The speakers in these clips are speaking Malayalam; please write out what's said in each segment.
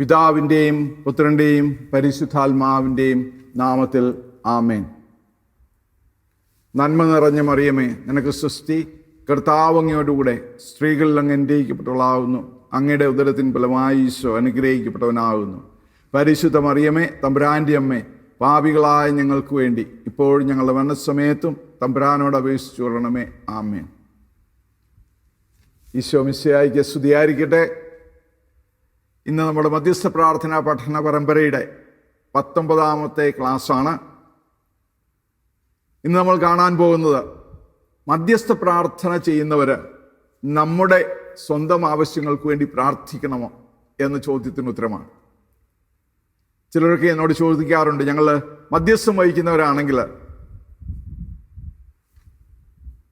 പിതാവിന്റെയും പുത്രന്റെയും പരിശുദ്ധാത്മാവിന്റെയും നാമത്തിൽ ആമേൻ. നന്മ നിറഞ്ഞ മറിയമേ നിനക്ക് സ്വസ്തി കർത്താവങ്ങയോടുകൂടെ സ്ത്രീകളിൽ അങ്ങ് അനുഗ്രഹിക്കപ്പെട്ടവളാകുന്നു അങ്ങയുടെ ഉദരത്തിൻ ഫലമായി ഈശോ അനുഗ്രഹിക്കപ്പെട്ടവനാകുന്നു പരിശുദ്ധ മറിയമേ തമ്പുരാന്റെ അമ്മേ പാപികളായ ഞങ്ങൾക്ക് വേണ്ടി ഇപ്പോഴും ഞങ്ങളുടെ മരണസമയത്തും തമ്പുരാനോട് അപേക്ഷിച്ചു കൊള്ളണമേ ആമേൻ. ഈശോ മിസ്സയായിക്ക് സ്തുതിയായിരിക്കട്ടെ. ഇന്ന് നമ്മുടെ മധ്യസ്ഥ പ്രാർത്ഥന പഠന പരമ്പരയുടെ പത്തൊമ്പതാമത്തെ ക്ലാസ്സാണ്. ഇന്ന് നമ്മൾ കാണാൻ പോകുന്നത് മധ്യസ്ഥ പ്രാർത്ഥന ചെയ്യുന്നവർ നമ്മുടെ സ്വന്തം ആവശ്യങ്ങൾക്ക് വേണ്ടി പ്രാർത്ഥിക്കണമോ എന്ന ചോദ്യത്തിന് ഉത്തരമാണ്. ചിലരൊക്കെ എന്നോട് ചോദിക്കാറുണ്ട് ഞങ്ങൾ മധ്യസ്ഥം വഹിക്കുന്നവരാണെങ്കിൽ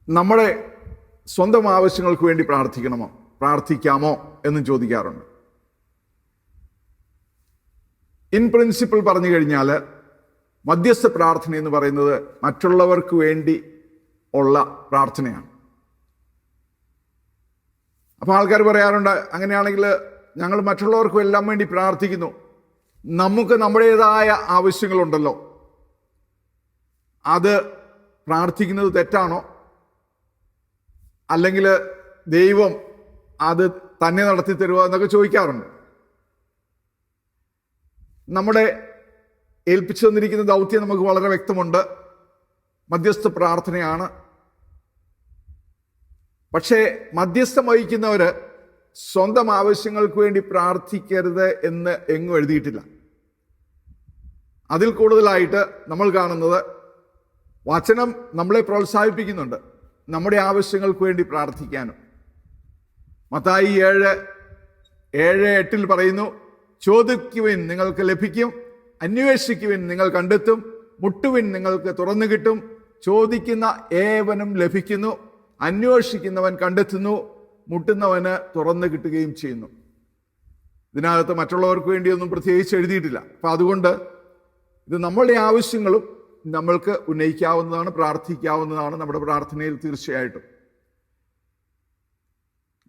നമ്മുടെ സ്വന്തം ആവശ്യങ്ങൾക്ക് വേണ്ടി പ്രാർത്ഥിക്കണമോ? പ്രാർത്ഥിക്കാമോ? എന്നും ചോദിക്കാറുണ്ട്. ഇൻ പ്രിൻസിപ്പിൾ പറഞ്ഞു കഴിഞ്ഞാൽ മധ്യസ്ഥ പ്രാർത്ഥന എന്ന് പറയുന്നത് മറ്റുള്ളവർക്ക് വേണ്ടി ഉള്ള പ്രാർത്ഥനയാണ്. അപ്പോൾ ആൾക്കാർ പറയാറുണ്ട് അങ്ങനെയാണെങ്കിൽ ഞങ്ങൾ മറ്റുള്ളവർക്കും എല്ലാം വേണ്ടി പ്രാർത്ഥിക്കുന്നു. നമുക്ക് നമ്മുടേതായ ആവശ്യങ്ങളുണ്ടല്ലോ. അത് പ്രാർത്ഥിക്കുന്നത് തെറ്റാണോ? അല്ലെങ്കിൽ ദൈവം അത് തന്നെ നടത്തി തരുമോ എന്നൊക്കെ ചോദിക്കാറുണ്ട്. നമ്മുടെ ഏൽപ്പിച്ചു തന്നിരിക്കുന്ന ദൗത്യം നമുക്ക് വളരെ വ്യക്തമുണ്ട്. മധ്യസ്ഥ പ്രാർത്ഥനയാണ്. പക്ഷേ മധ്യസ്ഥം വഹിക്കുന്നവർ സ്വന്തം ആവശ്യങ്ങൾക്ക് വേണ്ടി പ്രാർത്ഥിക്കരുത് എന്ന് എങ്ങും എഴുതിയിട്ടില്ല. അതിൽ കൂടുതലായിട്ട് നമ്മൾ കാണുന്നത് വചനം നമ്മളെ പ്രോത്സാഹിപ്പിക്കുന്നുണ്ട് നമ്മുടെ ആവശ്യങ്ങൾക്ക് വേണ്ടി പ്രാർത്ഥിക്കാനും. മത്തായി ഏഴ് ഏഴ് എട്ടിൽ പറയുന്നു ചോദിക്കുവിൻ നിങ്ങൾക്ക് ലഭിക്കും അന്വേഷിക്കുവിൻ നിങ്ങൾ കണ്ടെത്തും മുട്ടുവിൻ നിങ്ങൾക്ക് തുറന്നു കിട്ടും ചോദിക്കുന്ന ഏവനും ലഭിക്കുന്നു അന്വേഷിക്കുന്നവൻ കണ്ടെത്തുന്നു മുട്ടുന്നവന് തുറന്നു കിട്ടുകയും ചെയ്യുന്നു. ഇതിനകത്ത് മറ്റുള്ളവർക്ക് വേണ്ടിയൊന്നും പ്രത്യേകിച്ച് എഴുതിയിട്ടില്ല. അപ്പം അതുകൊണ്ട് ഇത് നമ്മളുടെ ആവശ്യങ്ങളും നമ്മൾക്ക് ഉന്നയിക്കാവുന്നതാണ് പ്രാർത്ഥിക്കാവുന്നതാണ് നമ്മുടെ പ്രാർത്ഥനയിൽ തീർച്ചയായിട്ടും.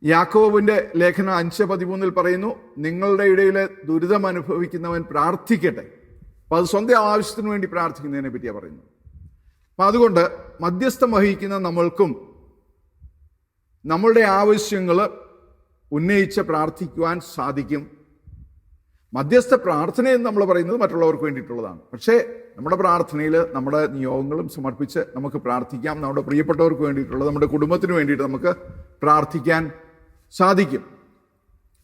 യാക്കോബിന്റെ ലേഖനം അഞ്ച് പതിമൂന്നിൽ പറയുന്നു നിങ്ങളുടെ ഇടയിൽ ദുരിതം അനുഭവിക്കുന്നവൻ പ്രാർത്ഥിക്കട്ടെ. അപ്പം അത് സ്വന്തം ആവശ്യത്തിന് വേണ്ടി പ്രാർത്ഥിക്കുന്നതിനെ പറ്റിയാണ് പറയുന്നത്. അപ്പം അതുകൊണ്ട് മധ്യസ്ഥം വഹിക്കുന്ന നമ്മൾക്കും നമ്മളുടെ ആവശ്യങ്ങൾ ഉന്നയിച്ച് പ്രാർത്ഥിക്കുവാൻ സാധിക്കും. മധ്യസ്ഥ പ്രാർത്ഥന എന്ന് നമ്മൾ പറയുന്നത് മറ്റുള്ളവർക്ക് വേണ്ടിയിട്ടുള്ളതാണ്. പക്ഷേ നമ്മുടെ പ്രാർത്ഥനയിൽ നമ്മുടെ നിയോഗങ്ങളും സമർപ്പിച്ച് നമുക്ക് പ്രാർത്ഥിക്കാം. നമ്മുടെ പ്രിയപ്പെട്ടവർക്ക് വേണ്ടിയിട്ടുള്ളത് നമ്മുടെ കുടുംബത്തിന് വേണ്ടിയിട്ട് നമുക്ക് പ്രാർത്ഥിക്കാൻ സാധിക്കും.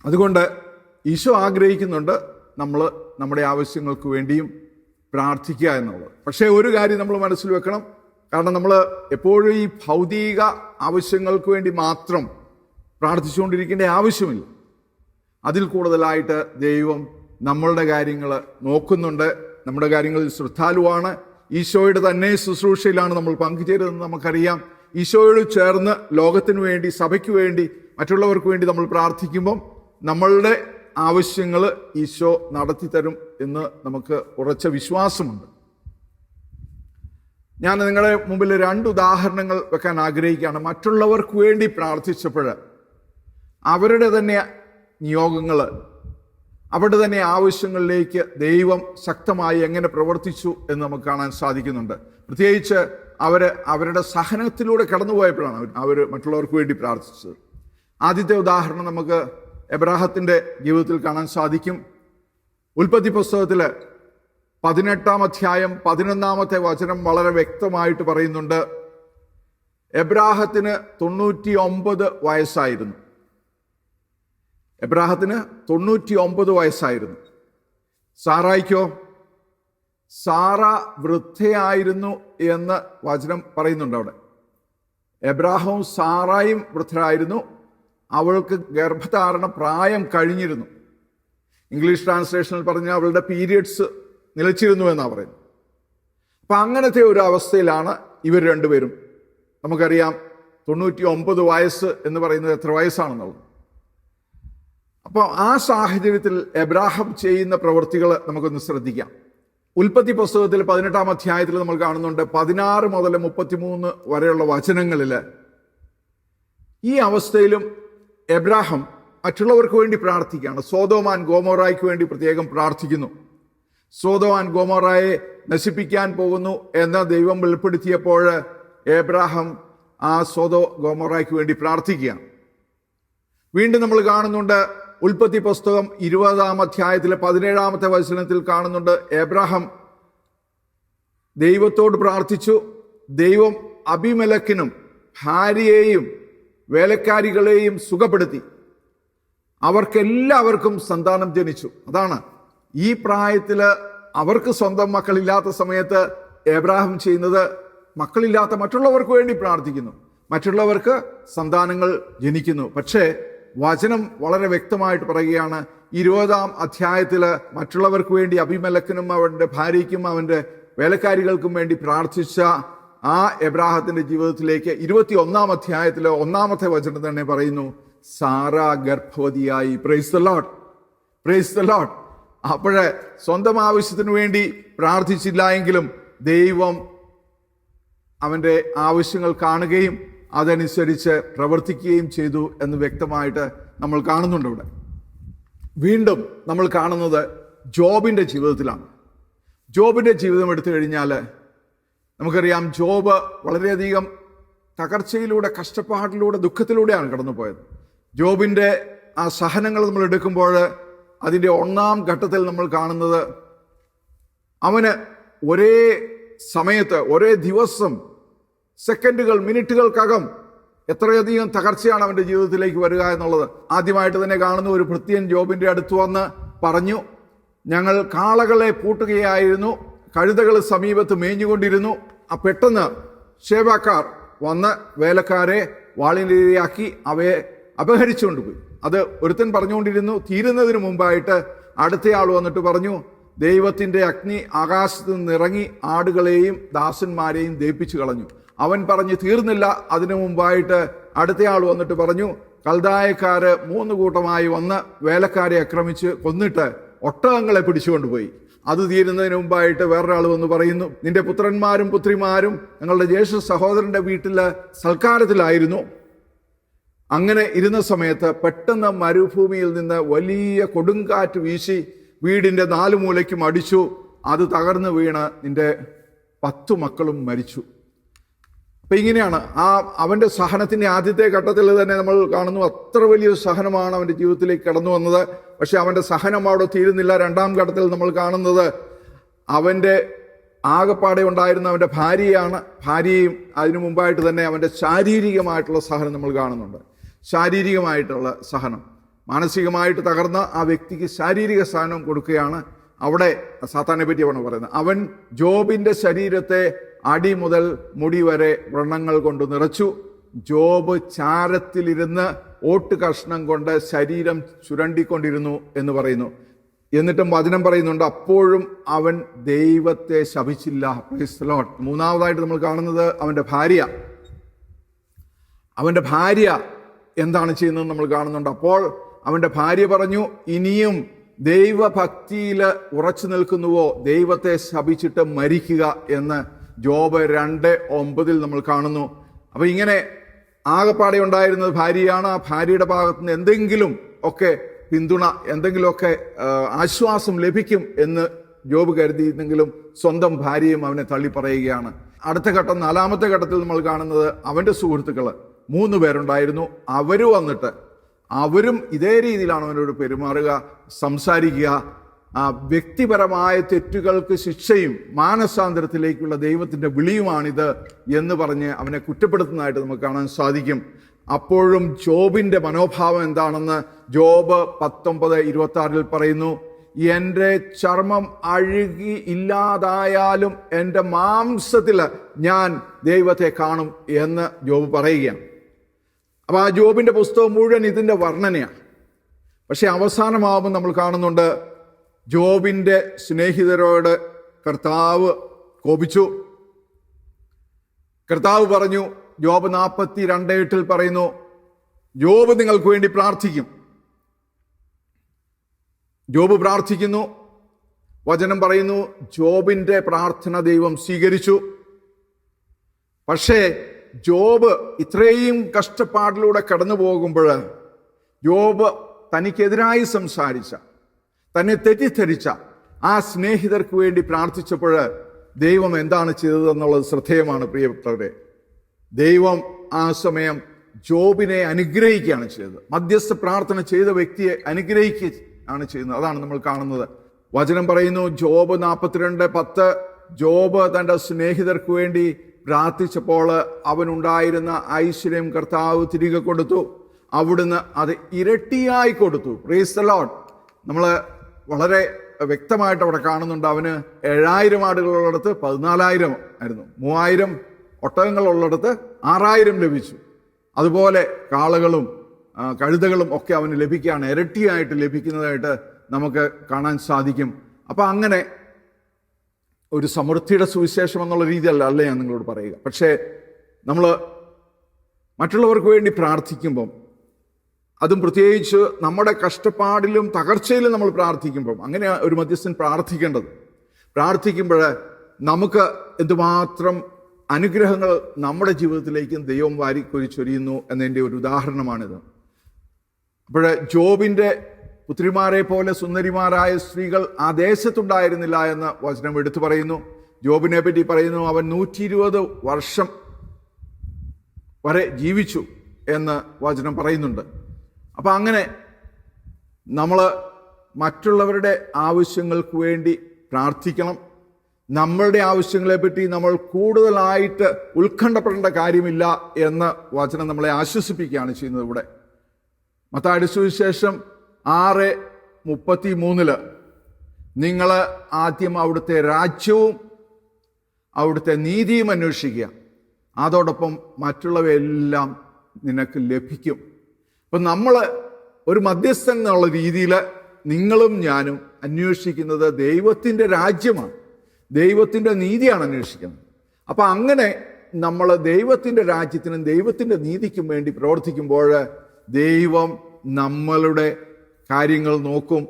അതുകൊണ്ട് ഈശോ ആഗ്രഹിക്കുന്നുണ്ട് നമ്മൾ നമ്മുടെ ആവശ്യങ്ങൾക്ക് വേണ്ടിയും പ്രാർത്ഥിക്കുക എന്നുള്ളത്. പക്ഷേ ഒരു കാര്യം നമ്മൾ മനസ്സിൽ വെക്കണം. കാരണം നമ്മൾ എപ്പോഴും ഈ ഭൗതിക ആവശ്യങ്ങൾക്ക് വേണ്ടി മാത്രം പ്രാർത്ഥിച്ചുകൊണ്ടിരിക്കേണ്ട ആവശ്യമില്ല. അതിൽ കൂടുതലായിട്ട് ദൈവം നമ്മളുടെ കാര്യങ്ങൾ നോക്കുന്നുണ്ട്. നമ്മുടെ കാര്യങ്ങളിൽ ശ്രദ്ധാലുവാണ്. ഈശോയുടെ തന്നെ ശുശ്രൂഷയിലാണ് നമ്മൾ പങ്കുചേരുന്നത് നമുക്കറിയാം. ഈശോയോട് ചേർന്ന് ലോകത്തിന് വേണ്ടി സഭയ്ക്ക് വേണ്ടി മറ്റുള്ളവർക്ക് വേണ്ടി നമ്മൾ പ്രാർത്ഥിക്കുമ്പം നമ്മളുടെ ആവശ്യങ്ങൾ ഈശോ നടത്തി തരും എന്ന് നമുക്ക് ഉറച്ച വിശ്വാസമുണ്ട്. ഞാൻ നിങ്ങളുടെ മുമ്പിൽ രണ്ട് ഉദാഹരണങ്ങൾ വെക്കാൻ ആഗ്രഹിക്കുകയാണ്. മറ്റുള്ളവർക്ക് വേണ്ടി പ്രാർത്ഥിച്ചപ്പോൾ അവരുടെ തന്നെ നിയോഗങ്ങൾ അവരുടെ തന്നെ ആവശ്യങ്ങളിലേക്ക് ദൈവം ശക്തമായി എങ്ങനെ പ്രവർത്തിച്ചു എന്ന് നമുക്ക് കാണാൻ സാധിക്കുന്നുണ്ട്. പ്രത്യേകിച്ച് അവർ അവരുടെ സഹനത്തിലൂടെ കടന്നുപോയപ്പോഴാണ് അവർ മറ്റുള്ളവർക്ക് വേണ്ടി പ്രാർത്ഥിച്ചത്. ആദ്യത്തെ ഉദാഹരണം നമുക്ക് എബ്രാഹത്തിന്റെ ജീവിതത്തിൽ കാണാൻ സാധിക്കും. ഉൽപ്പത്തി പുസ്തകത്തിൽ പതിനെട്ടാം അധ്യായം പതിനൊന്നാമത്തെ വചനം വളരെ വ്യക്തമായിട്ട് പറയുന്നുണ്ട്. എബ്രാഹത്തിന് തൊണ്ണൂറ്റി ഒമ്പത് വയസ്സായിരുന്നു. എബ്രാഹത്തിന് തൊണ്ണൂറ്റി ഒമ്പത് വയസ്സായിരുന്നു. സാറായിക്കോ സാറ വൃദ്ധയായിരുന്നു എന്ന് വചനം പറയുന്നുണ്ട് അവിടെ. എബ്രാഹവും സാറായും വൃദ്ധരായിരുന്നു. അവൾക്ക് ഗർഭധാരണ പ്രായം കഴിഞ്ഞിരുന്നു. ഇംഗ്ലീഷ് ട്രാൻസ്ലേഷനിൽ പറഞ്ഞ അവളുടെ പീരിയഡ്സ് നിലച്ചിരുന്നു എന്നാണ് പറയുന്നത്. അപ്പം അങ്ങനത്തെ ഒരു അവസ്ഥയിലാണ് ഇവർ രണ്ടുപേരും. നമുക്കറിയാം തൊണ്ണൂറ്റി ഒമ്പത് വയസ്സ് എന്ന് പറയുന്നത് എത്ര വയസ്സാണെന്നുള്ളത്. അപ്പോൾ ആ സാഹചര്യത്തിൽ എബ്രാഹം ചെയ്യുന്ന പ്രവൃത്തികൾ നമുക്കൊന്ന് ശ്രദ്ധിക്കാം. ഉൽപ്പത്തി പുസ്തകത്തിൽ പതിനെട്ടാം അധ്യായത്തിൽ നമ്മൾ കാണുന്നുണ്ട് പതിനാറ് മുതൽ മുപ്പത്തിമൂന്ന് വരെയുള്ള വചനങ്ങളിൽ ഈ അവസ്ഥയിലും എബ്രാഹം മറ്റുള്ളവർക്ക് വേണ്ടി പ്രാർത്ഥിക്കുകയാണ്. സോതോമാൻ ഗോമോറായ്ക്ക് വേണ്ടി പ്രത്യേകം പ്രാർത്ഥിക്കുന്നു. സോതോമാൻ ഗോമോറായെ നശിപ്പിക്കാൻ പോകുന്നു എന്ന് ദൈവം വെളിപ്പെടുത്തിയപ്പോൾ ഏബ്രാഹം ആ സോതോ ഗോമോറായ്ക്ക് വേണ്ടി പ്രാർത്ഥിക്കുകയാണ്. വീണ്ടും നമ്മൾ കാണുന്നുണ്ട് ഉൽപ്പത്തി പുസ്തകം ഇരുപതാം അധ്യായത്തിലെ പതിനേഴാമത്തെ വചനത്തിൽ കാണുന്നുണ്ട് ഏബ്രാഹം ദൈവത്തോട് പ്രാർത്ഥിച്ചു. ദൈവം അഭിമലക്കിനും ഭാര്യയെയും വേലക്കാരികളെയും സുഖപ്പെടുത്തി. അവർക്കെല്ലാവർക്കും സന്താനം ജനിച്ചു. അതാണ്. ഈ പ്രായത്തിൽ അവർക്ക് സ്വന്തം മക്കളില്ലാത്ത സമയത്ത് എബ്രാഹിം ചെയ്യുന്നത് മക്കളില്ലാത്ത മറ്റുള്ളവർക്ക് വേണ്ടി പ്രാർത്ഥിക്കുന്നു. മറ്റുള്ളവർക്ക് സന്താനങ്ങൾ ജനിക്കുന്നു. പക്ഷേ വചനം വളരെ വ്യക്തമായിട്ട് പറയുകയാണ് ഇരുപതാം അധ്യായത്തിൽ മറ്റുള്ളവർക്ക് വേണ്ടി അഭിമലക്കനും അവന്റെ ഭാര്യയ്ക്കും അവന്റെ വേലക്കാരികൾക്കും വേണ്ടി പ്രാർത്ഥിച്ച ആ എബ്രാഹത്തിന്റെ ജീവിതത്തിലേക്ക് ഇരുപത്തി ഒന്നാം അധ്യായത്തിലെ ഒന്നാമത്തെ വചനം തന്നെ പറയുന്നു Sarah ഗർഭവതിയായി. Praise the lord praise the lord അപ്പോഴേ സ്വന്തം ആവശ്യത്തിന് വേണ്ടി പ്രാർത്ഥിച്ചില്ല എങ്കിലും ദൈവം അവന്റെ ആവശ്യങ്ങൾ കാണുകയും അതനുസരിച്ച് പ്രവർത്തിക്കുകയും ചെയ്തു എന്ന് വ്യക്തമായിട്ട് നമ്മൾ കാണുന്നുണ്ട് ഇവിടെ. വീണ്ടും നമ്മൾ കാണുന്നത് ജോബിന്റെ ജീവിതത്തിലാണ്. ജോബിന്റെ ജീവിതം എടുത്തു കഴിഞ്ഞാൽ നമുക്കറിയാം ജോബ് വളരെയധികം തകർച്ചയിലൂടെ കഷ്ടപ്പാടിലൂടെ ദുഃഖത്തിലൂടെയാണ് കടന്നുപോയത്. ജോബിന്റെ ആ സഹനങ്ങൾ നമ്മൾ എടുക്കുമ്പോൾ അതിന്റെ ഒന്നാം ഘട്ടത്തിൽ നമ്മൾ കാണുന്നത് അവന് ഒരേ സമയത്ത് ഒരേ ദിവസം സെക്കൻഡുകൾ മിനിറ്റുകൾക്കകം എത്രയധികം തകർച്ചയാണ് അവന്റെ ജീവിതത്തിലേക്ക് വരിക എന്നുള്ളത് ആദ്യമായിട്ട് തന്നെ കാണുന്ന ഒരു ഭൃത്യൻ ജോബിന്റെ അടുത്ത് വന്ന് പറഞ്ഞു ഞങ്ങൾ കാളകളെ പൂട്ടുകയായിരുന്നു കഴുതകൾ സമീപത്ത് മേഞ്ഞുകൊണ്ടിരുന്നു. ആ പെട്ടെന്ന് ഷേബാക്കാർ വന്ന് വേലക്കാരെ വാളിനിരയാക്കി അവയെ അപഹരിച്ചുകൊണ്ടുപോയി. അത് ഒരുത്തൻ പറഞ്ഞുകൊണ്ടിരുന്നു. തീരുന്നതിന് മുമ്പായിട്ട് അടുത്തയാൾ വന്നിട്ട് പറഞ്ഞു ദൈവത്തിന്റെ അഗ്നി ആകാശത്ത് നിന്നിറങ്ങി ആടുകളെയും ദാസന്മാരെയും ദയിപ്പിച്ചു കളഞ്ഞു. അവൻ പറഞ്ഞു തീർന്നില്ല. അതിനു മുമ്പായിട്ട് അടുത്തയാൾ വന്നിട്ട് പറഞ്ഞു കൽദായക്കാര് മൂന്ന് കൂട്ടമായി വന്ന് വേലക്കാരെ ആക്രമിച്ച് കൊന്നിട്ട് ഒട്ടകങ്ങളെ പിടിച്ചുകൊണ്ടുപോയി. അത് തീരുന്നതിന് മുമ്പായിട്ട് വേറൊരാൾ വന്ന് പറയുന്നു നിന്റെ പുത്രന്മാരും പുത്രിമാരും ഞങ്ങളുടെ ജ്യേഷ്ഠ സഹോദരന്റെ വീട്ടിൽ സൽക്കാരത്തിലായിരുന്നു. അങ്ങനെ ഇരുന്ന സമയത്ത് പെട്ടെന്ന് മരുഭൂമിയിൽ നിന്ന് വലിയ കൊടുങ്കാറ്റ് വീശി വീടിന്റെ നാലു മൂലയ്ക്കും അടിച്ചു. അത് തകർന്നു വീണ് നിന്റെ പത്തു മക്കളും മരിച്ചു. അപ്പൊ ഇങ്ങനെയാണ്. ആ അവന്റെ സഹനത്തിന്റെ ആദ്യത്തെ ഘട്ടത്തിൽ തന്നെ നമ്മൾ കാണുന്നു അത്ര വലിയൊരു സഹനമാണ് അവന്റെ ജീവിതത്തിലേക്ക് കടന്നു വന്നത്. പക്ഷേ അവന്റെ സഹനം അവിടെ തീരുന്നില്ല. രണ്ടാം ഘട്ടത്തിൽ നമ്മൾ കാണുന്നത് അവന്റെ ആകപ്പാടെ ഉണ്ടായിരുന്ന അവന്റെ ഭാര്യയാണ്. ഭാര്യയും അതിനു മുമ്പായിട്ട് തന്നെ അവന്റെ ശാരീരികമായിട്ടുള്ള സഹനം നമ്മൾ കാണുന്നുണ്ട്. ശാരീരികമായിട്ടുള്ള സഹനം. മാനസികമായിട്ട് തകർന്ന ആ വ്യക്തിക്ക് ശാരീരിക സഹനം കൊടുക്കുകയാണ് അവിടെ സാത്താനെ പറ്റിയാണ് പറയുന്നത്. അവൻ ജോബിന്റെ ശരീരത്തെ അടി മുതൽ മുടി വരെ വ്രണങ്ങൾ കൊണ്ട് നിറച്ചു. ജോബ് ചാരത്തിലിരുന്ന് ഓട്ട് കഷ്ണം കൊണ്ട് ശരീരം ചുരണ്ടിക്കൊണ്ടിരുന്നു എന്ന് പറയുന്നു. എന്നിട്ടും വചനം പറയുന്നുണ്ട് അപ്പോഴും അവൻ ദൈവത്തെ ശപിച്ചില്ല. ലോട്ട് മൂന്നാമതായിട്ട് നമ്മൾ കാണുന്നത് അവന്റെ ഭാര്യ. അവന്റെ ഭാര്യ എന്താണ് ചെയ്യുന്നത് നമ്മൾ കാണുന്നുണ്ട്. അപ്പോൾ അവന്റെ ഭാര്യ പറഞ്ഞു ഇനിയും ദൈവഭക്തിയിൽ ഉറച്ചു നിൽക്കുന്നുവോ? ദൈവത്തെ ശപിച്ചിട്ട് മരിക്കുക എന്ന് ജോബ് രണ്ട് ഒമ്പതിൽ നമ്മൾ കാണുന്നു. അപ്പം ഇങ്ങനെ ആകപ്പാടെ ഉണ്ടായിരുന്നത് ഭാര്യയാണ്. ആ ഭാര്യയുടെ ഭാഗത്ത് നിന്ന് എന്തെങ്കിലും ഒക്കെ പിന്തുണ എന്തെങ്കിലുമൊക്കെ ആശ്വാസം ലഭിക്കും എന്ന് ജോബ് കരുതിയിരുന്നെങ്കിലും സ്വന്തം ഭാര്യയും അവനെ തള്ളി പറയുകയാണ് അടുത്ത ഘട്ടം നാലാമത്തെ ഘട്ടത്തിൽ നമ്മൾ കാണുന്നത് അവന്റെ സുഹൃത്തുക്കൾ മൂന്ന് പേരുണ്ടായിരുന്നു. അവർ വന്നിട്ട് അവരും ഇതേ രീതിയിലാണ് അവനോട് പെരുമാറുക സംസാരിക്കുക. വ്യക്തിപരമായ തെറ്റുകൾക്ക് ശിക്ഷയും മാനസാന്തരത്തിലേക്കുള്ള ദൈവത്തിന്റെ വിളിയുമാണിത് എന്ന് പറഞ്ഞ് അവനെ കുറ്റപ്പെടുത്തുന്നതായിട്ട് നമുക്ക് കാണാൻ സാധിക്കും. അപ്പോഴും ജോബിന്റെ മനോഭാവം എന്താണെന്ന് ജോബ് പത്തൊമ്പത് ഇരുപത്തി ആറിൽ പറയുന്നു എന്റെ ചർമ്മം അഴുകി ഇല്ലാതായാലും എന്റെ മാംസത്തിൽ ഞാൻ ദൈവത്തെ കാണും എന്ന് ജോബ് പറയുകയാണ്. അപ്പൊ ആ ജോബിന്റെ പുസ്തകം മുഴുവൻ ഇതിന്റെ വർണനയാണ്. പക്ഷേ അവസാനമാവുമ്പോൾ നമ്മൾ കാണുന്നുണ്ട് ജോബിന്റെ സ്നേഹിതരോട് കർത്താവ് കോപിച്ചു. കർത്താവ് പറഞ്ഞു ജോബ് നാൽപ്പത്തി രണ്ട് എട്ടിൽ പറയുന്നു ജോബ് നിങ്ങൾക്ക് വേണ്ടി പ്രാർത്ഥിക്കും. ജോബ് പ്രാർത്ഥിക്കുന്നു വചനം പറയുന്നു ജോബിന്റെ പ്രാർത്ഥന ദൈവം സ്വീകരിച്ചു. പക്ഷേ ജോബ് ഇത്രയും കഷ്ടപ്പാടിലൂടെ കടന്നു പോകുമ്പോൾ ജോബ് തനിക്കെതിരായി സംസാരിച്ച തന്നെ തെറ്റിദ്ധരിച്ച ആ സ്നേഹിതർക്ക് വേണ്ടി പ്രാർത്ഥിച്ചപ്പോൾ ദൈവം എന്താണ് ചെയ്തതെന്നുള്ളത് ശ്രദ്ധേയമാണ് പ്രിയപ്പെട്ടവരെ ദൈവം ആ സമയം ജോബിനെ അനുഗ്രഹിക്കുകയാണ് ചെയ്തത്. മധ്യസ്ഥ പ്രാർത്ഥന ചെയ്ത വ്യക്തിയെ അനുഗ്രഹിക്കുക ആണ് ചെയ്യുന്നത്. അതാണ് നമ്മൾ കാണുന്നത്. വചനം പറയുന്നു ജോബ് നാൽപ്പത്തിരണ്ട് പത്ത് ജോബ് തന്റെ സ്നേഹിതർക്ക് വേണ്ടി പ്രാർത്ഥിച്ചപ്പോൾ അവനുണ്ടായിരുന്ന ഐശ്വര്യം കർത്താവ് തിരികെ കൊടുത്തു. അവിടുന്ന് അത് ഇരട്ടിയായി കൊടുത്തു. പ്രേസ് ലോഡ് നമ്മൾ വളരെ വ്യക്തമായിട്ട് അവിടെ കാണുന്നുണ്ട് അവന് ഏഴായിരം ആടുകളുള്ളിടത്ത് പതിനാലായിരം ആയിരുന്നു. മൂവായിരം ഒട്ടകങ്ങളുള്ളിടത്ത് ആറായിരം ലഭിച്ചു. അതുപോലെ കാളകളും കഴുതകളും ഒക്കെ അവന് ലഭിക്കുകയാണ്. ഇരട്ടിയായിട്ട് ലഭിക്കുന്നതായിട്ട് നമുക്ക് കാണാൻ സാധിക്കും. അപ്പം അങ്ങനെ ഒരു സമൃദ്ധിയുടെ സുവിശേഷം എന്നുള്ള രീതിയല്ല അല്ല ഞാൻ നിങ്ങളോട് പറയുക. പക്ഷേ നമ്മൾ മറ്റുള്ളവർക്ക് വേണ്ടി പ്രാർത്ഥിക്കുമ്പം അതും പ്രത്യേകിച്ച് നമ്മുടെ കഷ്ടപ്പാടിലും തകർച്ചയിലും നമ്മൾ പ്രാർത്ഥിക്കുമ്പം അങ്ങനെ ഒരു മധ്യസ്ഥൻ പ്രാർത്ഥിക്കേണ്ടത്. പ്രാർത്ഥിക്കുമ്പോൾ നമുക്ക് എന്തുമാത്രം അനുഗ്രഹങ്ങൾ നമ്മുടെ ജീവിതത്തിലേക്കും ദൈവം വാരിക്കൊരി ചൊരിയുന്നു എന്നതിന്റെ ഒരു ഉദാഹരണമാണിത്. അപ്പോൾ ജോബിന്റെ പുത്രിമാരെ പോലെ സുന്ദരിമാരായ സ്ത്രീകൾ ആ ദേശത്തുണ്ടായിരുന്നില്ല എന്ന് വചനം എടുത്തു പറയുന്നു. ജോബിനെ പറ്റി പറയുന്നു അവൻ നൂറ്റി ഇരുപത് വർഷം വരെ ജീവിച്ചു എന്ന് വചനം പറയുന്നുണ്ട്. അപ്പം അങ്ങനെ നമ്മൾ മറ്റുള്ളവരുടെ ആവശ്യങ്ങൾക്ക് വേണ്ടി പ്രാർത്ഥിക്കണം. നമ്മളുടെ ആവശ്യങ്ങളെപ്പറ്റി നമ്മൾ കൂടുതലായിട്ട് ഉത്കണ്ഠപ്പെടേണ്ട കാര്യമില്ല എന്ന് വചനം നമ്മളെ ആശ്വസിപ്പിക്കുകയാണ് ചെയ്യുന്നത് ഇവിടെ. മത്തായുടെ സുവിശേഷം ആറ് മുപ്പത്തി മൂന്നിൽ നിങ്ങൾ ആദ്യം അവിടുത്തെ രാജ്യവും അവിടുത്തെ നീതിയും അന്വേഷിക്കുക. അതോടൊപ്പം മറ്റുള്ളവയെല്ലാം നിനക്ക് ലഭിക്കും. അപ്പം നമ്മൾ ഒരു മധ്യസ്ഥൻ എന്നുള്ള രീതിയിൽ നിങ്ങളും ഞാനും അന്വേഷിക്കുന്നത് ദൈവത്തിന്റെ രാജ്യമാണ്. ദൈവത്തിന്റെ നീതിയാണ് അന്വേഷിക്കുന്നത്. അപ്പം അങ്ങനെ നമ്മൾ ദൈവത്തിന്റെ രാജ്യത്തിനും ദൈവത്തിന്റെ നീതിക്കും വേണ്ടി പ്രവർത്തിക്കുമ്പോൾ ദൈവം നമ്മളുടെ കാര്യങ്ങൾ നോക്കും.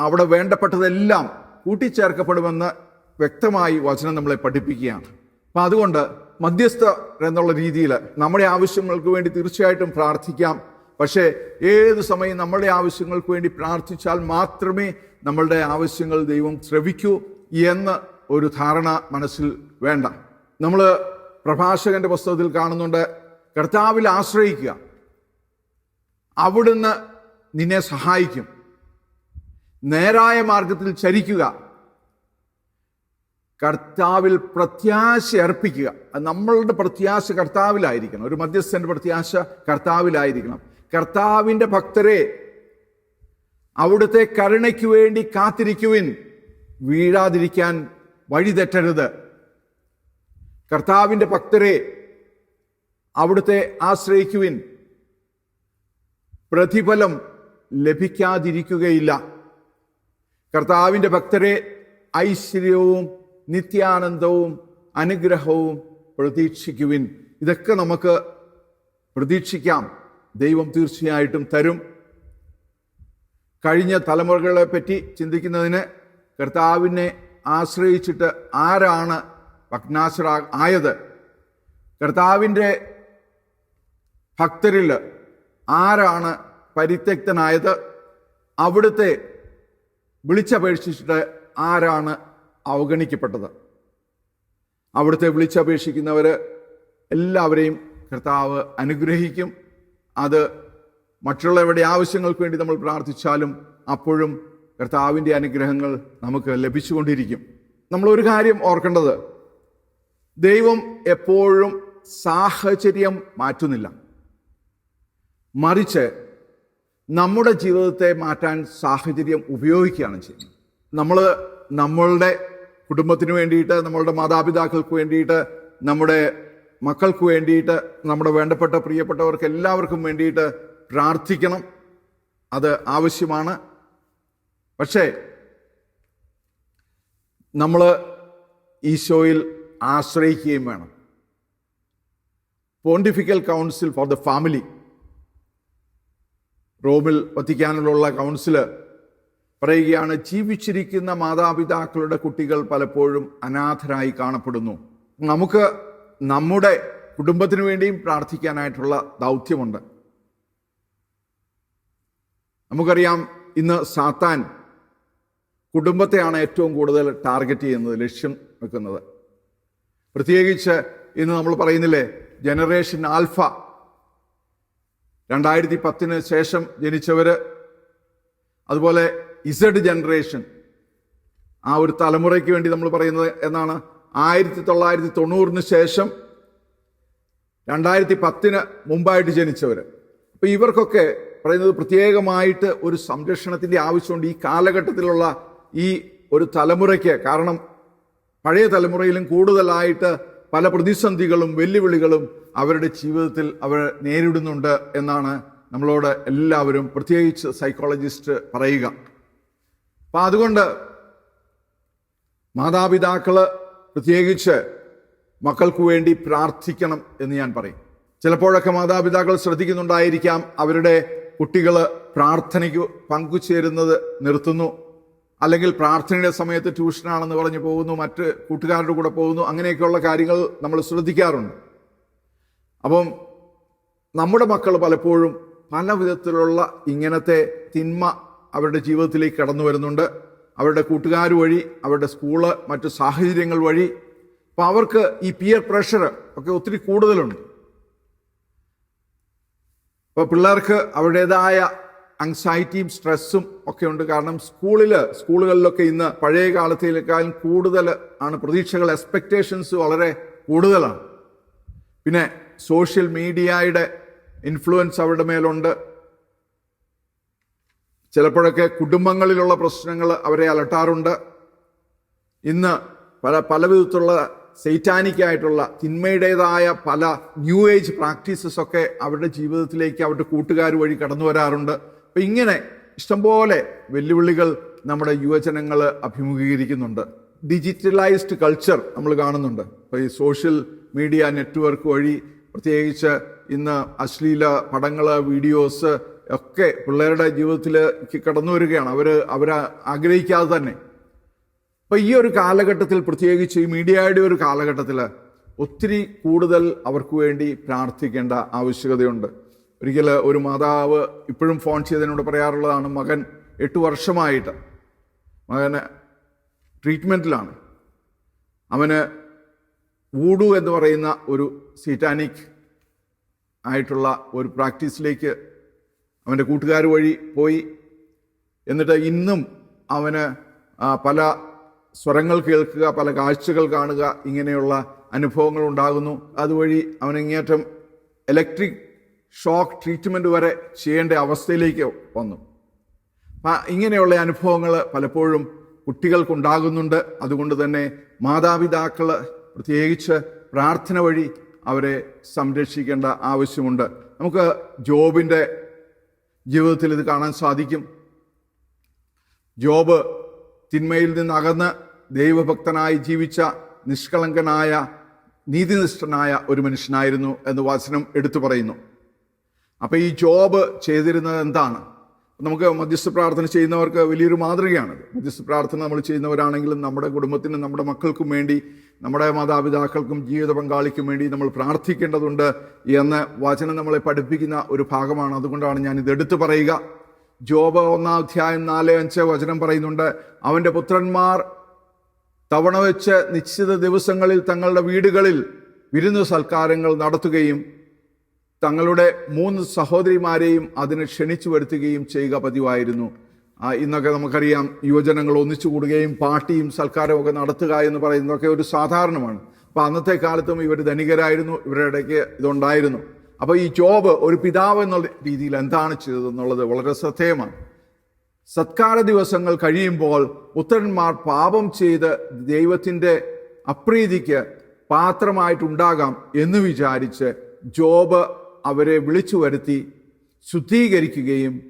അവിടെ വേണ്ടപ്പെട്ടതെല്ലാം കൂട്ടിച്ചേർക്കപ്പെടുമെന്ന് വ്യക്തമായി വചനം നമ്മളെ പഠിപ്പിക്കുകയാണ്. അപ്പം അതുകൊണ്ട് മധ്യസ്ഥ എന്നുള്ള രീതിയിൽ നമ്മുടെ ആവശ്യങ്ങൾക്ക് വേണ്ടി തീർച്ചയായിട്ടും പ്രാർത്ഥിക്കാം. പക്ഷേ ഏത് സമയം നമ്മുടെ ആവശ്യങ്ങൾക്ക് വേണ്ടി പ്രാർത്ഥിച്ചാൽ മാത്രമേ നമ്മളുടെ ആവശ്യങ്ങൾ ദൈവം ശ്രവിക്കൂ എന്ന് ഒരു ധാരണ മനസ്സിൽ വേണ്ട. നമ്മൾ പ്രഭാഷകന്റെ പുസ്തകത്തിൽ കാണുന്നുണ്ട് കർത്താവിൽ ആശ്രയിക്കുക. അവിടുന്ന് നിന്നെ സഹായിക്കും. നേരായ മാർഗത്തിൽ ചരിക്കുക. കർത്താവിൽ പ്രത്യാശ അർപ്പിക്കുക. നമ്മളുടെ പ്രത്യാശ കർത്താവിലായിരിക്കണം. ഒരു മധ്യസ്ഥന്റെ പ്രത്യാശ കർത്താവിലായിരിക്കണം. കർത്താവിന്റെ ഭക്തരെ അവിടുത്തെ കരുണയ്ക്ക് വേണ്ടി കാത്തിരിക്കുവിൻ. വീഴാതിരിക്കാൻ വഴിതെറ്റരുത് കർത്താവിന്റെ ഭക്തരെ അവിടുത്തെ ആശ്രയിക്കുവിൻ. പ്രതിഫലം ലഭിക്കാതിരിക്കുകയില്ല. കർത്താവിന്റെ ഭക്തരെ ഐശ്വര്യവും നിത്യാനന്ദവും അനുഗ്രഹവും പ്രതീക്ഷിക്കുവിൻ. ഇതൊക്കെ നമുക്ക് പ്രതീക്ഷിക്കാം. ദൈവം തീർച്ചയായിട്ടും തരും. കഴിഞ്ഞ തലമുറകളെ പറ്റി ചിന്തിക്കുന്നതിന് കർത്താവിനെ ആശ്രയിച്ചിട്ട് ആരാണ് ഭഗ്നാശ്ര ആയത്? കർത്താവിന്റെ ഭക്തരിൽ ആരാണ് പരിത്യക്തനായത് അവിടുത്തെ വിളിച്ചപേക്ഷിച്ചിട്ട് ആരാണ് അവഗണിക്കപ്പെട്ടത്? അവിടുത്തെ വിളിച്ചപേക്ഷിക്കുന്നവർ എല്ലാവരെയും കർത്താവ് അനുഗ്രഹിക്കും. അത് മറ്റുള്ളവരുടെ ആവശ്യങ്ങൾക്ക് വേണ്ടി നമ്മൾ പ്രാർത്ഥിച്ചാലും അപ്പോഴും കർത്താവിന്റെ അനുഗ്രഹങ്ങൾ നമുക്ക് ലഭിച്ചുകൊണ്ടിരിക്കും. നമ്മൾ ഒരു കാര്യം ഓർക്കേണ്ടത്. ദൈവം എപ്പോഴും സാഹചര്യം മാറ്റുന്നില്ല. മറിച്ച് നമ്മുടെ ജീവിതത്തെ മാറ്റാൻ സാഹചര്യം ഉപയോഗിക്കുകയാണ് ചെയ്യുന്നത്. നമ്മൾ നമ്മളുടെ കുടുംബത്തിന് വേണ്ടിയിട്ട് നമ്മളുടെ മാതാപിതാക്കൾക്ക് വേണ്ടിയിട്ട് നമ്മുടെ മക്കൾക്ക് വേണ്ടിയിട്ട് നമ്മുടെ വേണ്ടപ്പെട്ട പ്രിയപ്പെട്ടവർക്ക് എല്ലാവർക്കും വേണ്ടിയിട്ട് പ്രാർത്ഥിക്കണം. അത് ആവശ്യമാണ്. പക്ഷേ നമ്മൾ ഈശോയിൽ ആശ്രയിക്കുകയും വേണം. Pontifical council for the family റോമിൽ വത്തിക്കാനിലുള്ള കൗൺസിൽ പറയുകയാണ് ജീവിച്ചിരിക്കുന്ന മാതാപിതാക്കളുടെ കുട്ടികൾ പലപ്പോഴും അനാഥരായി കാണപ്പെടുന്നു. നമുക്ക് നമ്മുടെ കുടുംബത്തിനു വേണ്ടിയും പ്രാർത്ഥിക്കാനായിട്ടുള്ള ദൗത്യമുണ്ട്. നമുക്കറിയാം ഇന്ന് സാത്താൻ കുടുംബത്തെയാണ് ഏറ്റവും കൂടുതൽ ടാർഗറ്റ് ചെയ്യുന്നത് ലക്ഷ്യം വെക്കുന്നത്. പ്രത്യേകിച്ച് ഇന്ന് നമ്മൾ പറയുന്നില്ലേ ജനറേഷൻ ആൽഫ രണ്ടായിരത്തി പത്തിന് ശേഷം ജനിച്ചവര് അതുപോലെ ഇസഡ് ജനറേഷൻ ആ ഒരു തലമുറയ്ക്ക് വേണ്ടി നമ്മൾ പറയുന്നത് എന്നാണ്. ആയിരത്തി തൊള്ളായിരത്തി തൊണ്ണൂറിന് ശേഷം രണ്ടായിരത്തി പത്തിന് മുമ്പായിട്ട് ജനിച്ചവർ അപ്പം ഇവർക്കൊക്കെ പറയുന്നത് പ്രത്യേകമായിട്ട് ഒരു സംരക്ഷണത്തിന്റെ ആവശ്യമുണ്ട് ഈ കാലഘട്ടത്തിലുള്ള ഈ ഒരു തലമുറയ്ക്ക്. കാരണം പഴയ തലമുറയിലും കൂടുതലായിട്ട് പല പ്രതിസന്ധികളും വെല്ലുവിളികളും അവരുടെ ജീവിതത്തിൽ അവർ നേരിടുന്നുണ്ട് എന്നാണ് നമ്മളോട് എല്ലാവരും പ്രത്യേകിച്ച് സൈക്കോളജിസ്റ്റ് പറയുക. അപ്പം അതുകൊണ്ട് മാതാപിതാക്കൾ പ്രത്യേകിച്ച് മക്കൾക്ക് വേണ്ടി പ്രാർത്ഥിക്കണം എന്ന് ഞാൻ പറയും. ചിലപ്പോഴൊക്കെ മാതാപിതാക്കൾ ശ്രദ്ധിക്കുന്നുണ്ടായിരിക്കാം അവരുടെ കുട്ടികൾ പ്രാർത്ഥനയ്ക്ക് പങ്കുചേരുന്നത് നിർത്തുന്നു. അല്ലെങ്കിൽ പ്രാർത്ഥനയുടെ സമയത്ത് ട്യൂഷനാണെന്ന് പറഞ്ഞ് പോകുന്നു മറ്റ് കൂട്ടുകാരുടെ കൂടെ പോകുന്നു അങ്ങനെയൊക്കെയുള്ള കാര്യങ്ങൾ നമ്മൾ ശ്രദ്ധിക്കാറുണ്ട്. അപ്പം നമ്മുടെ മക്കൾ പലപ്പോഴും പല വിധത്തിലുള്ള ഇങ്ങനത്തെ തിന്മ അവരുടെ ജീവിതത്തിലേക്ക് കടന്നു വരുന്നുണ്ട്. അവരുടെ കൂട്ടുകാർ വഴി അവരുടെ സ്കൂൾ മറ്റു സാഹചര്യങ്ങൾ വഴി. അപ്പം അവർക്ക് ഈ പിയർ പ്രഷർ ഒക്കെ ഒത്തിരി കൂടുതലുണ്ട്. അപ്പോൾ പിള്ളേർക്ക് അവരുടേതായ അങ്സൈറ്റിയും സ്ട്രെസ്സും ഒക്കെ ഉണ്ട്. കാരണം സ്കൂളിൽ സ്കൂളുകളിലൊക്കെ ഇന്ന് പഴയ കാലത്തേക്കാളും കൂടുതൽ ആണ് പ്രതീക്ഷകൾ എക്സ്പെക്റ്റേഷൻസ് വളരെ കൂടുതലാണ്. പിന്നെ സോഷ്യൽ മീഡിയയുടെ ഇൻഫ്ലുവൻസ് അവരുടെ മേലുണ്ട്. ചിലപ്പോഴൊക്കെ കുടുംബങ്ങളിലുള്ള പ്രശ്നങ്ങൾ അവരെ അലട്ടാറുണ്ട്. ഇന്ന് പല പല വിധത്തിലുള്ള സൈറ്റാനിക് തിന്മയുടേതായ പല ന്യൂ ഏജ് പ്രാക്ടീസസ് ഒക്കെ അവരുടെ ജീവിതത്തിലേക്ക് അവരുടെ കൂട്ടുകാർ വഴി കടന്നു വരാറുണ്ട് അപ്പം ഇങ്ങനെ ഇഷ്ടംപോലെ വെല്ലുവിളികൾ നമ്മുടെ യുവജനങ്ങൾ അഭിമുഖീകരിക്കുന്നുണ്ട്. ഡിജിറ്റലൈസ്ഡ് കൾച്ചർ നമ്മൾ കാണുന്നുണ്ട്. ഇപ്പോൾ ഈ സോഷ്യൽ മീഡിയ നെറ്റ്വർക്ക് വഴി പ്രത്യേകിച്ച് ഇന്ന് അശ്ലീല പടങ്ങൾ വീഡിയോസ് ഒക്കെ പിള്ളേരുടെ ജീവിതത്തിൽ കടന്നു വരികയാണ്. അവർ അവർ ആഗ്രഹിക്കാതെ തന്നെ. അപ്പോൾ ഈ ഒരു കാലഘട്ടത്തിൽ പ്രത്യേകിച്ച് ഈ മീഡിയയുടെ ഒരു കാലഘട്ടത്തിൽ ഒത്തിരി കൂടുതൽ അവർക്ക് വേണ്ടി പ്രാർത്ഥിക്കേണ്ട ആവശ്യകതയുണ്ട്. ഒരിക്കൽ ഒരു മാതാവ് ഇപ്പോഴും ഫോൺ ചെയ്തതിനോട് പറയാറുള്ളതാണ് മകൻ എട്ട് വർഷമായിട്ട് മകന് ട്രീറ്റ്മെന്റിലാണ് അവന് വൂഡു എന്ന് പറയുന്ന ഒരു സിറ്റാനിക് ആയിട്ടുള്ള ഒരു പ്രാക്ടീസിലേക്ക് അവന്റെ കൂട്ടുകാർ വഴി പോയി. എന്നിട്ട് ഇന്നും അവന് പല സ്വരങ്ങൾ കേൾക്കുക പല കാഴ്ചകൾ കാണുക ഇങ്ങനെയുള്ള അനുഭവങ്ങൾ ഉണ്ടാകുന്നു. അതുവഴി അവനങ്ങേറ്റം ഇലക്ട്രിക് ഷോക്ക് ട്രീറ്റ്മെന്റ് വരെ ചെയ്യേണ്ട അവസ്ഥയിലേക്ക് വന്നു. ഇങ്ങനെയുള്ള അനുഭവങ്ങൾ പലപ്പോഴും കുട്ടികൾക്കുണ്ടാകുന്നുണ്ട്. അതുകൊണ്ട് തന്നെ മാതാപിതാക്കൾ പ്രത്യേകിച്ച് പ്രാർത്ഥന വഴി അവരെ സംരക്ഷിക്കേണ്ട ആവശ്യമുണ്ട്. നമുക്ക് ജോബിന്റെ ജീവിതത്തിൽ ഇത് കാണാൻ സാധിക്കും. ജോബ് തിന്മയിൽ നിന്ന് അകന്ന് ദൈവഭക്തനായി ജീവിച്ച നിഷ്കളങ്കനായ നീതിനിഷ്ഠനായ ഒരു മനുഷ്യനായിരുന്നു എന്ന് വചനം എടുത്തു പറയുന്നു. അപ്പൊ ഈ ജോബ് ചെയ്തിരുന്നത് എന്താണ്? നമുക്ക് മധ്യസ്ഥ പ്രാർത്ഥന ചെയ്യുന്നവർക്ക് വലിയൊരു മാതൃകയാണ്. മധ്യസ്ഥ പ്രാർത്ഥന നമ്മൾ ചെയ്യുന്നവരാണെങ്കിലും നമ്മുടെ കുടുംബത്തിനും നമ്മുടെ മക്കൾക്കും വേണ്ടി നമ്മുടെ മാതാപിതാക്കൾക്കും ജീവിത പങ്കാളിക്കും വേണ്ടി നമ്മൾ പ്രാർത്ഥിക്കേണ്ടതുണ്ട് എന്ന് വചനം നമ്മളെ പഠിപ്പിക്കുന്ന ഒരു ഭാഗമാണ്. അതുകൊണ്ടാണ് ഞാൻ ഇത് എടുത്തു പറയുക. ജോബ് ഒന്നാം അധ്യായം നാല് അഞ്ച് വചനം പറയുന്നുണ്ട് അവന്റെ പുത്രന്മാർ തവണ വെച്ച് നിശ്ചിത ദിവസങ്ങളിൽ തങ്ങളുടെ വീടുകളിൽ വിരുന്ന് സൽക്കാരങ്ങൾ നടത്തുകയും തങ്ങളുടെ മൂന്ന് സഹോദരിമാരെയും അതിനെ ക്ഷണിച്ചു വരുത്തുകയും ചെയ്യുക പതിവായിരുന്നു. ഇന്നൊക്കെ നമുക്കറിയാം യുവജനങ്ങൾ ഒന്നിച്ചു കൂടുകയും പാർട്ടിയും സൽക്കാരവും ഒക്കെ നടത്തുക എന്ന് പറയുന്നതൊക്കെ ഒരു സാധാരണമാണ്. അപ്പോൾ അന്നത്തെ കാലത്തും ഇവർ ധനികരായിരുന്നു ഇവരുടെ ഇടയ്ക്ക് ഇതുണ്ടായിരുന്നു. അപ്പോൾ ഈ ജോബ് ഒരു പിതാവ് എന്നുള്ള രീതിയിൽ എന്താണ് ചെയ്തതെന്നുള്ളത് വളരെ ശ്രദ്ധേയമാണ്. സത്കാര ദിവസങ്ങൾ കഴിയുമ്പോൾ പുത്രന്മാർ പാപം ചെയ്ത് ദൈവത്തിന്റെ അപ്രീതിക്ക് പാത്രമായിട്ടുണ്ടാകാം എന്ന് വിചാരിച്ച് ജോബ് അവരെ വിളിച്ചു വരുത്തി ശുദ്ധീകരിക്കുകയും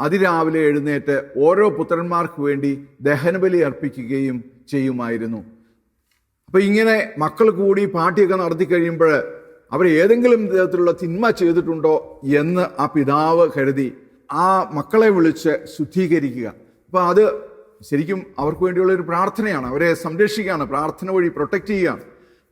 അതിരാവിലെ എഴുന്നേറ്റ് ഓരോ പുത്രന്മാർക്ക് വേണ്ടി ദഹനബലി അർപ്പിക്കുകയും ചെയ്യുമായിരുന്നു. അപ്പോൾ ഇങ്ങനെ മക്കൾ കൂടി പാർട്ടിയൊക്കെ നടത്തി കഴിയുമ്പോൾ അവർ ഏതെങ്കിലും വിധത്തിലുള്ള തിന്മ ചെയ്തിട്ടുണ്ടോ എന്ന് ആ പിതാവ് കരുതി ആ മക്കളെ വിളിച്ച് ശുദ്ധീകരിക്കുക. അപ്പോൾ അത് ശരിക്കും അവർക്ക് വേണ്ടിയുള്ള ഒരു പ്രാർത്ഥനയാണ്. അവരെ സംരക്ഷിക്കുകയാണ്. പ്രാർത്ഥന വഴി പ്രൊട്ടക്റ്റ് ചെയ്യുകയാണ്.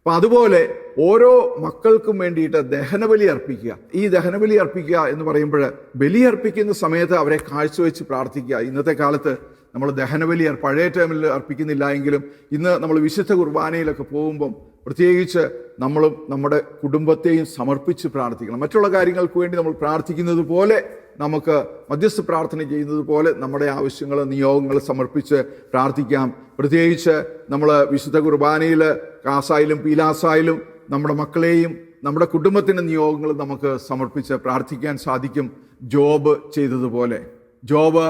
അപ്പൊ അതുപോലെ ഓരോ മക്കൾക്കും വേണ്ടിയിട്ട് ദഹനബലി അർപ്പിക്കുക. ഈ ദഹനബലി അർപ്പിക്കുക എന്ന് പറയുമ്പോൾ ബലി അർപ്പിക്കുന്ന സമയത്ത് അവരെ കാഴ്ചവെച്ച് പ്രാർത്ഥിക്കുക. ഇന്നത്തെ കാലത്ത് നമ്മൾ ദഹനബലി പഴയ ടൈമിൽ അർപ്പിക്കുന്നില്ല എങ്കിലും ഇന്ന് നമ്മൾ വിശുദ്ധ കുർബാനയിലൊക്കെ പോകുമ്പം പ്രത്യേകിച്ച് നമ്മളും നമ്മുടെ കുടുംബത്തെയും സമർപ്പിച്ച് പ്രാർത്ഥിക്കണം. മറ്റുള്ള കാര്യങ്ങൾക്ക് വേണ്ടി നമ്മൾ പ്രാർത്ഥിക്കുന്നത് പോലെ നമുക്ക് മധ്യസ്ഥ പ്രാർത്ഥന ചെയ്യുന്നത് പോലെ നമ്മുടെ ആവശ്യങ്ങൾ നിയോഗങ്ങൾ സമർപ്പിച്ച് പ്രാർത്ഥിക്കാം. പ്രത്യേകിച്ച് നമ്മൾ വിശുദ്ധ കുർബാനയിൽ കാസായാലും പീലാസായാലും നമ്മുടെ മക്കളെയും നമ്മുടെ കുടുംബത്തിന്റെ നിയോഗങ്ങൾ നമുക്ക് സമർപ്പിച്ച് പ്രാർത്ഥിക്കാൻ സാധിക്കും ജോബ് ചെയ്തതുപോലെ. ജോബ്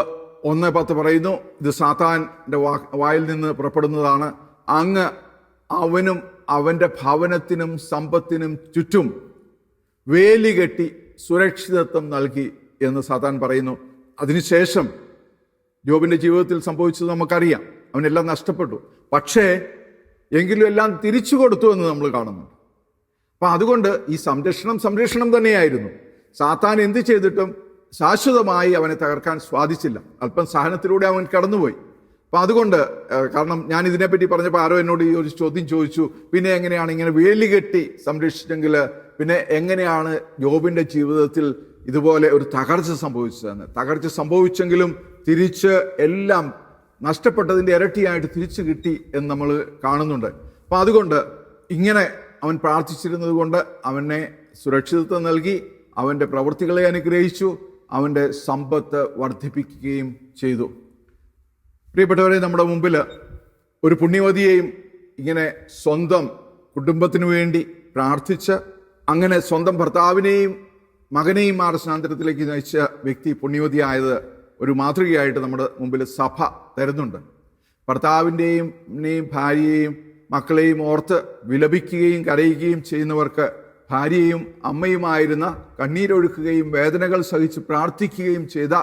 ഒന്ന് പത്ത് പറയുന്നു ഇത് സാത്താന്റെ വായിൽ നിന്ന് പുറപ്പെടുന്നതാണ്. അങ്ങ് അവനും അവന്റെ ഭവനത്തിനും സമ്പത്തിനും ചുറ്റും വേലി കെട്ടി സുരക്ഷിതത്വം നൽകി എന്ന് സാത്താൻ പറയുന്നു. അതിനുശേഷം ജോബിന്റെ ജീവിതത്തിൽ സംഭവിച്ചത് നമുക്കറിയാം. അവനെല്ലാം നഷ്ടപ്പെട്ടു. പക്ഷേ എങ്കിലും എല്ലാം തിരിച്ചു കൊടുത്തു എന്ന് നമ്മൾ കാണുന്നു അപ്പം അതുകൊണ്ട് ഈ സംരക്ഷണം സംരക്ഷണം തന്നെയായിരുന്നു. സാത്താൻ എന്ത് ചെയ്തിട്ടും ശാശ്വതമായി അവനെ തകർക്കാൻ സ്വാധിച്ചില്ല. അല്പം സഹനത്തിലൂടെ അവൻ കടന്നുപോയി. അപ്പം അതുകൊണ്ട് കാരണം ഞാൻ ഇതിനെപ്പറ്റി പറഞ്ഞപ്പോൾ ആരോ എന്നോട് ഈ ഒരു ചോദ്യം ചോദിച്ചു. പിന്നെ എങ്ങനെയാണ് ഇങ്ങനെ വേലി കെട്ടി സംരക്ഷിച്ചെങ്കിൽ പിന്നെ എങ്ങനെയാണ് ജോബിന്റെ ജീവിതത്തിൽ ഇതുപോലെ ഒരു തകർച്ച സംഭവിച്ചതെന്ന് തകർച്ച സംഭവിച്ചെങ്കിലും തിരിച്ച് എല്ലാം നഷ്ടപ്പെട്ടതിന്റെ ഇരട്ടിയായിട്ട് തിരിച്ചു കിട്ടി എന്ന് നമ്മൾ കാണുന്നുണ്ട്. അപ്പം അതുകൊണ്ട് ഇങ്ങനെ അവൻ പ്രാർത്ഥിച്ചിരുന്നത് കൊണ്ട് അവനെ സുരക്ഷിതത്വം നൽകി അവന്റെ പ്രവൃത്തികളെ അനുഗ്രഹിച്ചു അവന്റെ സമ്പത്ത് വർദ്ധിപ്പിക്കുകയും ചെയ്തു. പ്രിയപ്പെട്ടവരെ നമ്മുടെ മുമ്പിൽ ഒരു പുണ്യവതിയെയും ഇങ്ങനെ സ്വന്തം കുടുംബത്തിനു വേണ്ടി പ്രാർത്ഥിച്ച് അങ്ങനെ സ്വന്തം ഭർത്താവിനെയും മകനെയും മാർസ്നാന്തരത്തിലേക്ക് നയിച്ച വ്യക്തി പുണ്യവതിയായത് ഒരു മാതൃകയായിട്ട് നമ്മുടെ മുമ്പിൽ സഭ തരുന്നുണ്ട്. ഭർത്താവിന്റെയും ഭാര്യയെയും മക്കളെയും ഓർത്ത് വിലപിക്കുകയും കരയുകയും ചെയ്യുന്നവർക്ക് ഭാര്യയും അമ്മയുമായിരുന്ന കണ്ണീരൊഴുക്കുകയും വേദനകൾ സഹിച്ച് പ്രാർത്ഥിക്കുകയും ചെയ്ത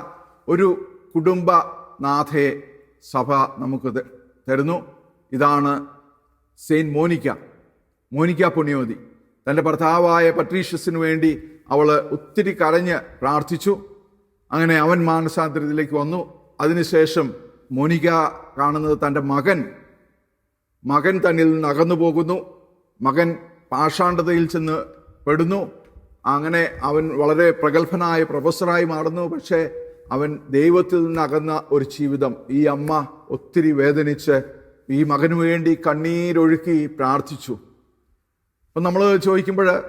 ഒരു കുടുംബനാഥയെ സഭ നമുക്ക് തരുന്നു. ഇതാണ് സെയിന്റ് മോനിക്ക. മോനിക്ക പുണ്യവതി തന്റെ ഭർത്താവായ പട്രീഷ്യസിനു വേണ്ടി അവൾ ഒത്തിരി കരഞ്ഞ് പ്രാർത്ഥിച്ചു. അങ്ങനെ അവൻ മാനസാന്തരത്തിലേക്ക് വന്നു. അതിനുശേഷം മോനിക കാണുന്നത് തന്റെ മകൻ മകൻ തന്നിൽ നിന്ന് അകന്നു പോകുന്നു. മകൻ പാഷാണ്ഡതയിൽ ചെന്ന് പെടുന്നു. അങ്ങനെ അവൻ വളരെ പ്രഗത്ഭനായ പ്രൊഫസറായി മാറുന്നു. പക്ഷേ അവൻ ദൈവത്തിൽ നിന്ന് അകന്ന ഒരു ജീവിതം ഈ അമ്മ ഒത്തിരി വേദനിച്ച് ഈ മകനു വേണ്ടി കണ്ണീരൊഴുക്കി പ്രാർത്ഥിച്ചു. അപ്പം നമ്മൾ ചോദിക്കുമ്പോൾ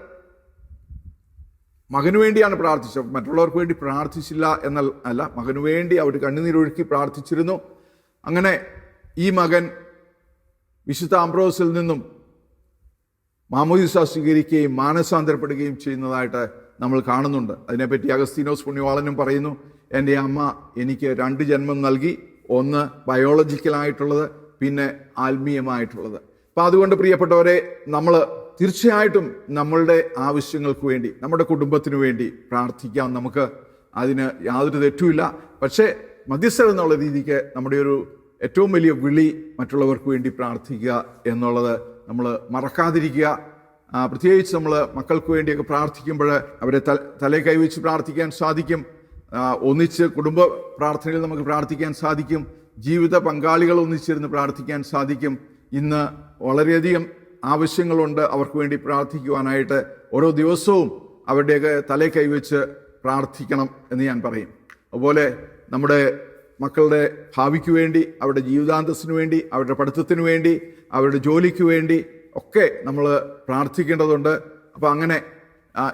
മകനു വേണ്ടിയാണ് പ്രാർത്ഥിച്ചത്. മറ്റുള്ളവർക്ക് വേണ്ടി പ്രാർത്ഥിച്ചില്ല എന്ന അല്ല മകനു വേണ്ടി അവർ കണ്ണുനീരൊഴുക്കി പ്രാർത്ഥിച്ചിരുന്നു. അങ്ങനെ ഈ മകൻ വിശുദ്ധ അംബ്രോസിൽ നിന്നും മാമോദിസ സ്വീകരിക്കുകയും മാനസാന്തരപ്പെടുകയും ചെയ്യുന്നതായിട്ട് നമ്മൾ കാണുന്നുണ്ട്. അതിനെപ്പറ്റി അഗസ്തീനോസ് പുണ്യവാളനും പറയുന്നു എന്റെ അമ്മ എനിക്ക് രണ്ട് ജന്മം നൽകി ഒന്ന് ബയോളജിക്കലായിട്ടുള്ളത് പിന്നെ ആത്മീയമായിട്ടുള്ളത്. അപ്പം അതുകൊണ്ട് പ്രിയപ്പെട്ടവരെ നമ്മൾ തീർച്ചയായിട്ടും നമ്മളുടെ ആവശ്യങ്ങൾക്ക് വേണ്ടി നമ്മുടെ കുടുംബത്തിന് വേണ്ടി പ്രാർത്ഥിക്കാം. നമുക്ക് അതിന് യാതൊരു തെറ്റുമില്ല. പക്ഷേ മധ്യസ്ഥർ എന്നുള്ള രീതിക്ക് നമ്മുടെ ഒരു ഏറ്റവും വലിയ വിളി മറ്റുള്ളവർക്ക് വേണ്ടി പ്രാർത്ഥിക്കുക എന്നുള്ളത് നമ്മൾ മറക്കാതിരിക്കുക. പ്രത്യേകിച്ച് നമ്മൾ മക്കൾക്ക് വേണ്ടിയൊക്കെ പ്രാർത്ഥിക്കുമ്പോൾ അവരെ തല തലേ കൈവച്ച് പ്രാർത്ഥിക്കാൻ സാധിക്കും. ഒന്നിച്ച് കുടുംബ പ്രാർത്ഥനയിൽ നമുക്ക് പ്രാർത്ഥിക്കാൻ സാധിക്കും. ജീവിത പങ്കാളികൾ ഒന്നിച്ചിരുന്ന് പ്രാർത്ഥിക്കാൻ സാധിക്കും. ഇന്ന് വളരെയധികം ആവശ്യങ്ങളുണ്ട് അവർക്ക് വേണ്ടി പ്രാർത്ഥിക്കുവാനായിട്ട് ഓരോ ദിവസവും അവരുടെയൊക്കെ തലേ കൈവച്ച് പ്രാർത്ഥിക്കണം എന്ന് ഞാൻ പറയും. അതുപോലെ നമ്മുടെ മക്കളുടെ ഭാവിക്ക് വേണ്ടി അവരുടെ ജീവിതാന്തസ്സിന് വേണ്ടി അവരുടെ പഠിത്തത്തിന് വേണ്ടി അവരുടെ ജോലിക്ക് വേണ്ടി ഒക്കെ നമ്മൾ പ്രാർത്ഥിക്കേണ്ടതുണ്ട്. അപ്പോൾ അങ്ങനെ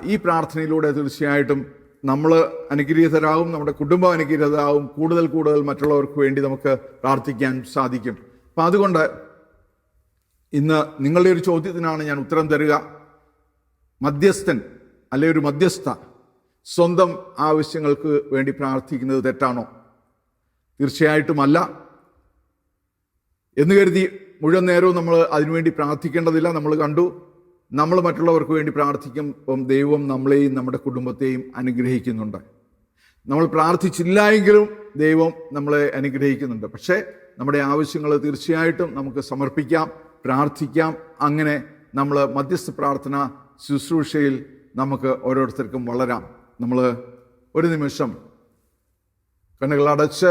ഈ പ്രാർത്ഥനയിലൂടെ തീർച്ചയായിട്ടും നമ്മൾ അനുഗ്രഹീതരാകും നമ്മുടെ കുടുംബം അനുഗ്രഹീതരാകും കൂടുതൽ കൂടുതൽ മറ്റുള്ളവർക്ക് വേണ്ടി നമുക്ക് പ്രാർത്ഥിക്കാൻ സാധിക്കും. അപ്പം അതുകൊണ്ട് ഇന്ന് നിങ്ങളുടെ ഒരു ചോദ്യത്തിനാണ് ഞാൻ ഉത്തരം തരിക. മധ്യസ്ഥൻ അല്ലെ ഒരു മധ്യസ്ഥ സ്വന്തം ആവശ്യങ്ങൾക്ക് വേണ്ടി പ്രാർത്ഥിക്കുന്നത് തെറ്റാണോ? തീർച്ചയായിട്ടും അല്ല. എന്ന് കരുതി മുഴുവൻ നേരവും നമ്മൾ അതിനുവേണ്ടി പ്രാർത്ഥിക്കേണ്ടതില്ല. നമ്മൾ കണ്ടു. നമ്മൾ മറ്റുള്ളവർക്ക് വേണ്ടി പ്രാർത്ഥിക്കുമ്പം ദൈവം നമ്മളെയും നമ്മുടെ കുടുംബത്തെയും അനുഗ്രഹിക്കുന്നുണ്ട്. നമ്മൾ പ്രാർത്ഥിച്ചില്ല എങ്കിലും ദൈവം നമ്മളെ അനുഗ്രഹിക്കുന്നുണ്ട്. പക്ഷേ നമ്മുടെ ആവശ്യങ്ങൾ തീർച്ചയായിട്ടും നമുക്ക് സമർപ്പിക്കാം. പ്രാർത്ഥിക്കാം. അങ്ങനെ നമ്മൾ മധ്യസ്ഥ പ്രാർത്ഥന ശുശ്രൂഷയിൽ നമുക്ക് ഓരോരുത്തർക്കും വളരാം. നമ്മൾ ഒരു നിമിഷം കണ്ണുകൾ അടച്ച്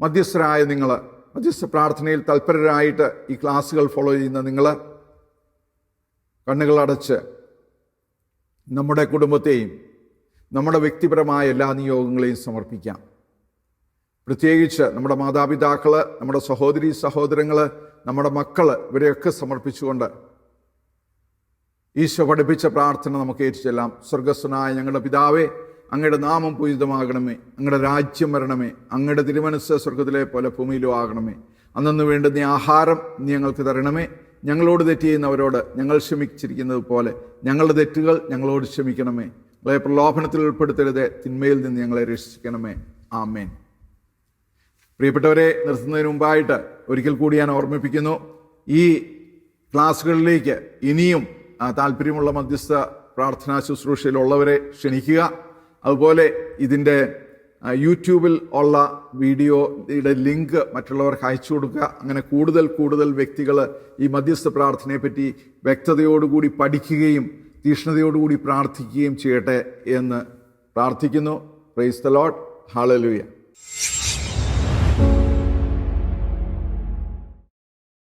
മധ്യസ്ഥരായ നിങ്ങൾ മധ്യസ്ഥ പ്രാർത്ഥനയിൽ തൽപരരായിട്ട് ഈ ക്ലാസ്സുകൾ ഫോളോ ചെയ്യുന്ന നിങ്ങൾ കണ്ണുകൾ അടച്ച് നമ്മുടെ കുടുംബത്തെയും നമ്മുടെ വ്യക്തിപരമായ എല്ലാ നിയോഗങ്ങളെയും സമർപ്പിക്കാം. പ്രത്യേകിച്ച് നമ്മുടെ മാതാപിതാക്കൾ നമ്മുടെ സഹോദരി സഹോദരങ്ങൾ നമ്മുടെ മക്കൾ ഇവരെയൊക്കെ സമർപ്പിച്ചുകൊണ്ട് ഈശോ പഠിപ്പിച്ച പ്രാർത്ഥന നമുക്ക് ഏറ്റുചെല്ലാം. സ്വർഗസ്വനായ ഞങ്ങളുടെ പിതാവേ അങ്ങയുടെ നാമം പൂജിതമാകണമേ. അങ്ങയുടെ രാജ്യം വരണമേ. അങ്ങയുടെ തിരുമനസ് സ്വർഗത്തിലെ പോലെ ഭൂമിയിലും ആകണമേ. അന്നു വേണ്ടുന്ന ആഹാരം ഞങ്ങൾക്ക് തരണമേ. ഞങ്ങളോട് തെറ്റ് ചെയ്യുന്നവരോട് ഞങ്ങൾ ക്ഷമിച്ചിരിക്കുന്നത് പോലെ ഞങ്ങളുടെ തെറ്റുകൾ ഞങ്ങളോട് ക്ഷമിക്കണമേ. പ്രലോഭനത്തിൽ ഉൾപ്പെടുത്തരുത്. തിന്മയിൽ നിന്ന് ഞങ്ങളെ രക്ഷിക്കണമേ. ആമേൻ. പ്രിയപ്പെട്ടവരെ നിർത്തുന്നതിന് മുമ്പായിട്ട് ഒരിക്കൽ കൂടി ഞാൻ ഓർമ്മിപ്പിക്കുന്നു ഈ ക്ലാസ്സുകളിലേക്ക് ഇനിയും താല്പര്യമുള്ള മധ്യസ്ഥ പ്രാർത്ഥനാ ശുശ്രൂഷയിലുള്ളവരെ ക്ഷണിക്കുക. അതുപോലെ ഇതിന്റെ യൂട്യൂബിൽ ഉള്ള വീഡിയോയുടെ ലിങ്ക് മറ്റുള്ളവർക്ക് അയച്ചു കൊടുക്കുക. അങ്ങനെ കൂടുതൽ കൂടുതൽ വ്യക്തികൾ ഈ മധ്യസ്ഥ പ്രാർത്ഥനയെപ്പറ്റി വ്യക്തതയോടുകൂടി പഠിക്കുകയും തീഷ്ണതയോടുകൂടി പ്രാർത്ഥിക്കുകയും ചെയ്യട്ടെ എന്ന് പ്രാർത്ഥിക്കുന്നു. Praise the load ഹാളലുയ